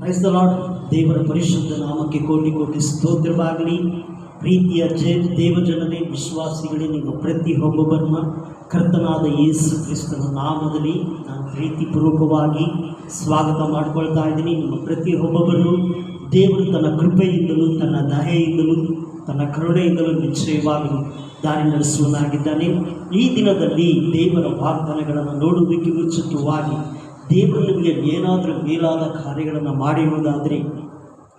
Praise the lord ದೇವರ ಪರಿಶುದ್ಧ ನಾಮಕ್ಕೆ ಕೋಟಿ ಕೋಟಿ ಸ್ತೋತ್ರವಾಗಲಿ. ಪ್ರೀತಿಯ ಜೇ ದೇವಜನರೇ ವಿಶ್ವಾಸಿಗಳೇ, ನಿಮ್ಮ ಪ್ರತಿ ಒಬ್ಬೊಬ್ಬರನ್ನ ಕರ್ತನಾದ ಯೇಸು ಕ್ರಿಸ್ತನ ನಾಮದಲ್ಲಿ ನಾನು ಪ್ರೀತಿಪೂರ್ವಕವಾಗಿ ಸ್ವಾಗತ ಮಾಡ್ಕೊಳ್ತಾ ಇದ್ದೀನಿ. ನಿಮ್ಮ ಪ್ರತಿ ಒಬ್ಬೊಬ್ಬರು ದೇವರು ತನ್ನ ಕೃಪೆಯಿಂದಲೂ, ತನ್ನ ದಯೆಯಿಂದಲೂ, ತನ್ನ ಕರುಣೆಯಿಂದಲೂ ನಿಶ್ಚಯವಾಗಿ ದಾರಿ ನಡೆಸುವನಾಗಿದ್ದಾನೆ ಈ ದಿನದಲ್ಲಿ ದೇವರ ವಾಗ್ದಾನಗಳನ್ನು ನೋಡುವುದಕ್ಕೆ ಮುಂಚಿತವಾಗಿ ದೇವರು ನಿಮಗೆ ಏನಾದರೂ ಮೇಲಾದ ಕಾರ್ಯಗಳನ್ನು ಮಾಡಿರುವುದಾದರೆ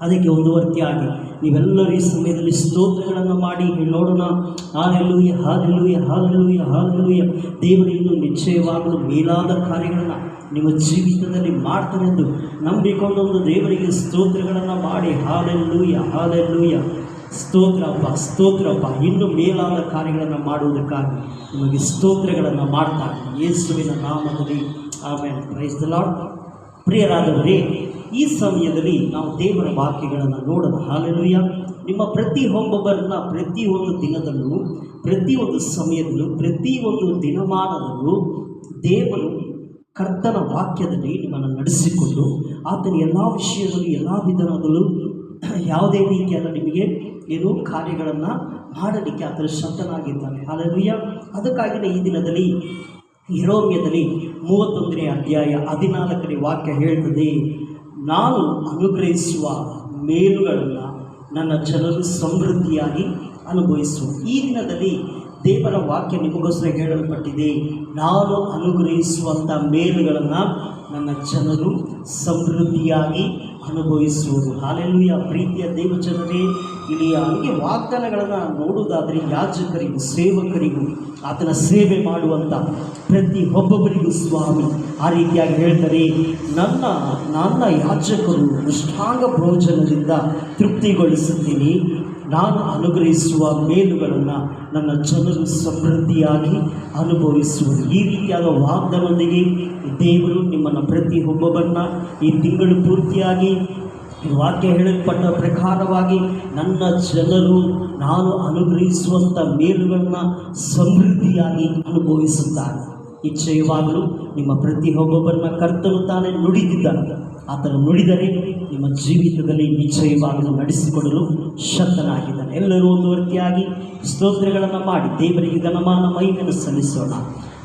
ಅದಕ್ಕೆ ಮುಂದುವರ್ತಿಯಾಗಿ ನೀವೆಲ್ಲರೂ ಈ ಸಮಯದಲ್ಲಿ ಸ್ತೋತ್ರಗಳನ್ನು ಮಾಡಿ ನೋಡೋಣ. ಹಾಲೆಲ್ಲೂಯ ಹಾಲೆಲ್ಲೂಯ ಹಾಲೆಲ್ಲೂಯ ಹಾಲೆಲ್ಲೂಯ ದೇವರು ಇನ್ನೂ ನಿಶ್ಚಯವಾಗಲು ಮೇಲಾದ ಕಾರ್ಯಗಳನ್ನು ನಿಮ್ಮ ಜೀವಿತದಲ್ಲಿ ಮಾಡ್ತಾನೆಂದು ನಂಬಿಕೊಂಡೊಂದು ದೇವರಿಗೆ ಸ್ತೋತ್ರಗಳನ್ನು ಮಾಡಿ. ಹಾಲೆಲ್ಲೂಯ ಹಾಲೆಲ್ಲೂಯ ಸ್ತೋತ್ರಪ್ಪ ಸ್ತೋತ್ರಪ್ಪ. ಇನ್ನು ಮೇಲಾದ ಕಾರ್ಯಗಳನ್ನು ಮಾಡುವುದಕ್ಕಾಗಿ ನಿಮಗೆ ಸ್ತೋತ್ರಗಳನ್ನು ಮಾಡ್ತಾರೆ. ಯೇಸುವಿನ ನಾಮದಲ್ಲಿ. ಆಮೇಲೆ ಪ್ರೈಸ್ ದ ಲಾರ್ಡ್ ಪ್ರಿಯರಾದವರೇ, ಈ ಸಮಯದಲ್ಲಿ ನಾವು ದೇವರ ವಾಕ್ಯಗಳನ್ನು ನೋಡೋಣ. ಹಾಲೆಲುಯ್ಯ ನಿಮ್ಮ ಪ್ರತಿ ಒಬ್ಬೊಬ್ಬರನ್ನ ಪ್ರತಿಯೊಂದು ದಿನದಲ್ಲೂ ಪ್ರತಿಯೊಂದು ಸಮಯದಲ್ಲೂ ಪ್ರತಿಯೊಂದು ದಿನಮಾನದಲ್ಲೂ ದೇವರು ಕರ್ತನ ವಾಕ್ಯದಲ್ಲಿ ನಿಮ್ಮನ್ನು ನಡೆಸಿಕೊಂಡು, ಆತನ ಎಲ್ಲ ವಿಷಯದಲ್ಲೂ, ಎಲ್ಲ ವಿಧಾನದಲ್ಲೂ ಯಾವುದೇ ರೀತಿಯಾದ ನಿಮಗೆ ಏನು ಕಾರ್ಯಗಳನ್ನು ಮಾಡಲಿಕ್ಕೆ ಆತನ ಶಕ್ತನಾಗಿದ್ದಾನೆ ಹಾಲೆಲುಯ್ಯ ಅದಕ್ಕಾಗಿಯೇ ಈ ದಿನದಲ್ಲಿ ಇರೋಮ್ಯದಲ್ಲಿ ಮೂವತ್ತೊಂದನೇ ಅಧ್ಯಾಯ ಹದಿನಾಲ್ಕನೇ ವಾಕ್ಯ ಹೇಳ್ತದೆ, ನಾನು ಅನುಗ್ರಹಿಸುವ ಮೇಲುಗಳನ್ನು ನನ್ನ ಜನರು ಸಮೃದ್ಧಿಯಾಗಿ ಅನುಭವಿಸುವ ಈ ದಿನದಲ್ಲಿ ದೇವರ ವಾಕ್ಯ ನಿಮಗೋಸ್ಕರ ಹೇಳಲ್ಪಟ್ಟಿದೆ, ನಾನು ಅನುಗ್ರಹಿಸುವಂಥ ಮೇಲುಗಳನ್ನು ನನ್ನ ಜನರು ಸಮೃದ್ಧಿಯಾಗಿ ಅನುಭವಿಸುವುದು. ಹಾಲೆಲ್ಲೂಯ ಪ್ರೀತಿಯ ದೇವಜನರೇ ಇಲ್ಲಿ ಹಂಗೆ ವಾಗ್ದಾನಗಳನ್ನು ನೋಡುವುದಾದರೆ ಯಾಜಕರಿಗೂ, ಸೇವಕರಿಗೂ, ಆತನ ಸೇವೆ ಮಾಡುವಂಥ ಪ್ರತಿ ಒಬ್ಬೊಬ್ಬರಿಗೂ ಸ್ವಾಮಿ. ಆ ರೀತಿಯಾಗಿ ಹೇಳ್ತಾರೆ, ನನ್ನ ನನ್ನ ಯಾಜಕರು ಅಷ್ಟಾಂಗ ಭೋಜನದಿಂದ ತೃಪ್ತಿಗೊಳಿಸುತ್ತೀನಿ. ನಾನು ಅನುಗ್ರಹಿಸುವ ಮೇಲುಗಳನ್ನು ನನ್ನ ಜನರು ಸಮೃದ್ಧಿಯಾಗಿ ಅನುಭವಿಸುವುದು ಈ ರೀತಿಯಾದ ವಾಗ್ದಾನದೊಂದಿಗೆ ದೇವರು ನಿಮ್ಮನ್ನು ಪ್ರತಿ ಒಬ್ಬೊಬ್ಬರನ್ನ ಈ ತಿಂಗಳು ಪೂರ್ತಿಯಾಗಿ ವಾಕ್ಯ ಹೇಳಲ್ಪಟ್ಟ ಪ್ರಕಾರವಾಗಿ ನನ್ನ ಜನರು ನಾನು ಅನುಗ್ರಹಿಸುವಂಥ ಮೇಲುಗಳನ್ನು ಸಮೃದ್ಧಿಯಾಗಿ ಅನುಭವಿಸುತ್ತಾರೆ. ನಿಶ್ಚಯವಾಗಲು ನಿಮ್ಮ ಪ್ರತಿ ಒಬ್ಬೊಬ್ಬರನ್ನ ಕರ್ತನು ತಾನೇ ನುಡಿದಿದ್ದಾನೆ. ಆತನು ನುಡಿದರೆ ನಿಮ್ಮ ಜೀವಿತದಲ್ಲಿ ನಿಶ್ಚಯವಾಗಲು ನಡೆಸಿಕೊಡಲು ಶಕ್ತನಾಗಿದ್ದಾನೆ ಎಲ್ಲರೂ ಒಂದು ವೃತ್ತಿಯಾಗಿ ಸ್ತೋತ್ರಗಳನ್ನು ಮಾಡಿ, ದೇವರಿಗೆ ಘನಮಾನ ಮೈಮೇಲೆ ಸಲ್ಲಿಸೋಣ.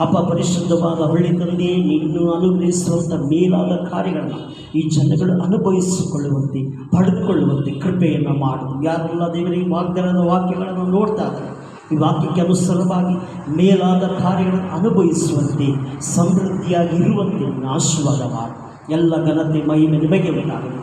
ಅಪ್ಪ, ಪರಿಶುದ್ಧವಾದ ಹೊಳ್ಳಿ ತಂದೆ ನೀನು ಅನುಗ್ರಹಿಸುವಂಥ ಮೇಲಾದ ಕಾರ್ಯಗಳನ್ನು ಈ ಜನಗಳು ಅನುಭವಿಸಿಕೊಳ್ಳುವಂತೆ, ಪಡೆದುಕೊಳ್ಳುವಂತೆ ಕೃಪೆಯನ್ನು ಮಾಡು. ಯಾರೆಲ್ಲ ದೇವರಿಗೆ ವಾಗ್ದಾನದ ವಾಕ್ಯಗಳನ್ನು ನೋಡ್ತಾ ಇದ್ದಾರೆ ಈ ವಾಕ್ಯಕ್ಕೆ ಅನುಸಾರವಾಗಿ ಮೇಲಾದ ಕಾರ್ಯಗಳನ್ನು ಅನುಭವಿಸುವಂತೆ, ಸಮೃದ್ಧಿಯಾಗಿರುವಂತೆ ಆಶೀರ್ವಾದ ಮಾಡಿ ಎಲ್ಲ ಘನತೆ ಮಹಿಮೆ ನಿಮಗೆ ಉಂಟಾಗಲಿ.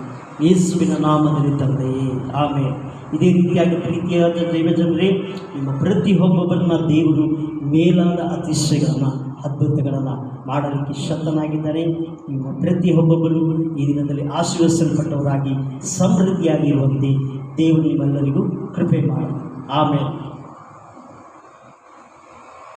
ಯೇಸುವಿನ ನಾಮದಲ್ಲಿ ತಂದೆಯೇ ಆಮೇಲೆ ಇದೇ ರೀತಿಯಾಗಿ ಪ್ರೀತಿಯಾದ ದೈವಜನರೇ, ನಿಮ್ಮ ಪ್ರತಿ ಒಬ್ಬೊಬ್ಬರನ್ನ ದೇವರು ಮೇಲಾದ ಅತಿಶಯಗಳನ್ನು, ಅದ್ಭುತಗಳನ್ನು ಮಾಡಲಿಕ್ಕೆ ಶಕ್ತನಾಗಿದ್ದಾರೆ ನಿಮ್ಮ ಪ್ರತಿ ಒಬ್ಬೊಬ್ಬರು ಈ ದಿನದಲ್ಲಿ ಆಶೀರ್ವಿಸಲ್ಪಟ್ಟವರಾಗಿ ಸಮೃದ್ಧಿಯಾಗಿರುವಂತೆ ದೇವರು ನಿಮ್ಮೆಲ್ಲರಿಗೂ ಕೃಪೆ ಮಾಡಿ. ಆಮೇಲೆ